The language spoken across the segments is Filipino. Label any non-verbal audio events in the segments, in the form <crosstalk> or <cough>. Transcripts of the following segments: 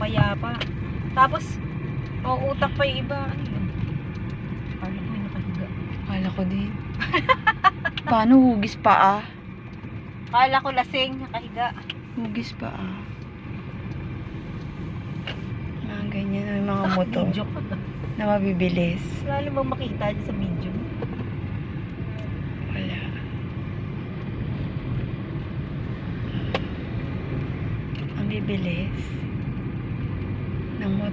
payapa. Tapos, mauutak pa yung iba. Ano yun? Paano ko yung nakahiga? Kala ko din. <laughs> Paano hugis pa ah? Kala ko lasing, nakahiga. Hugis pa ah. Mga ganyan ang mga motor Video ko. na mabibilis. Lalo bang makita dyan sa video. Wala. Ang bibilis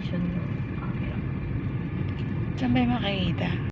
vision yung camera. Saan ba makikita?